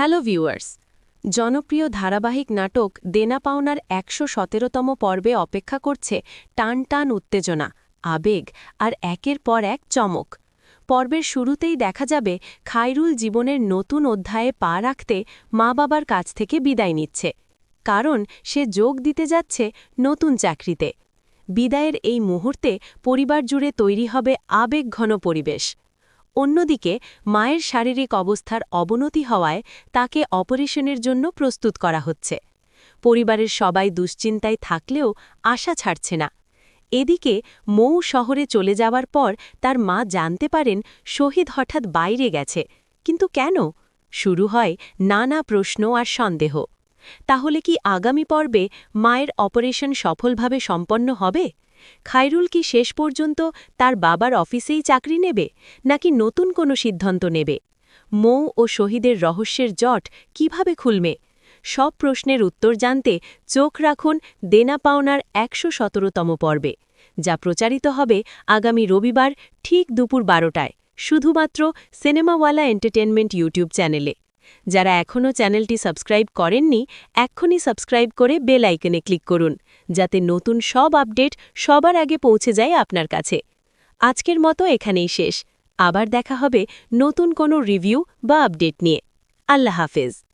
Hello viewers, জনপ্রিয় ধারাবাহিক নাটক দেনা পাওনার একশো সতেরোতম পর্বে অপেক্ষা করছে টান টান উত্তেজনা, আবেগ আর একের পর এক চমক। পর্বের শুরুতেই দেখা যাবে খায়রুল জীবনের নতুন অধ্যায়ে পা রাখতে মা বাবার কাছ থেকে বিদায় নিচ্ছে, কারণ সে যোগ দিতে যাচ্ছে নতুন চাকরিতে। বিদায়ের এই মুহূর্তে পরিবার জুড়ে তৈরি হবে আবেগঘন পরিবেশ। অন্যদিকে, মায়ের শারীরিক অবস্থার অবনতি হওয়ায় তাকে অপারেশনের জন্য প্রস্তুত করা হচ্ছে। পরিবারের সবাই দুশ্চিন্তায় থাকলেও আশা ছাড়ছে না। এদিকে, মৌ শহরে চলে যাওয়ার পর তার মা জানতে পারেন শহীদ হঠাৎ বাইরে গেছে। কিন্তু কেন? শুরু হয় নানা প্রশ্ন আর সন্দেহ। তাহলে কি আগামী পর্বে মায়ের অপারেশন সফলভাবে সম্পন্ন হবে? খায়রুল কি শেষ পর্যন্ত তার বাবার অফিসেই চাকরি নেবে, নাকি নতুন কোনো সিদ্ধান্ত নেবে? মৌ ও শহীদের রহস্যের জট কীভাবে খুলবে? সব প্রশ্নের উত্তর জানতে চোখ রাখুন দেনা পাওনার একশো সতেরোতম পর্বে, যা প্রচারিত হবে আগামী রবিবার ঠিক দুপুর বারোটায়, শুধুমাত্র সিনেমাওয়ালা এন্টারটেনমেন্ট ইউটিউব চ্যানেলে। যারা এখনও চ্যানেলটি সাবস্ক্রাইব করেননি, এক্ষুনি সাবস্ক্রাইব করে বেল আইকনে ক্লিক করুন, যাতে নতুন সব আপডেট সবার আগে পৌঁছে যায় আপনার কাছে। আজকের মতো এখানেই শেষ। আবার দেখা হবে নতুন কোনো রিভিউ বা আপডেট নিয়ে। আল্লাহ হাফেজ।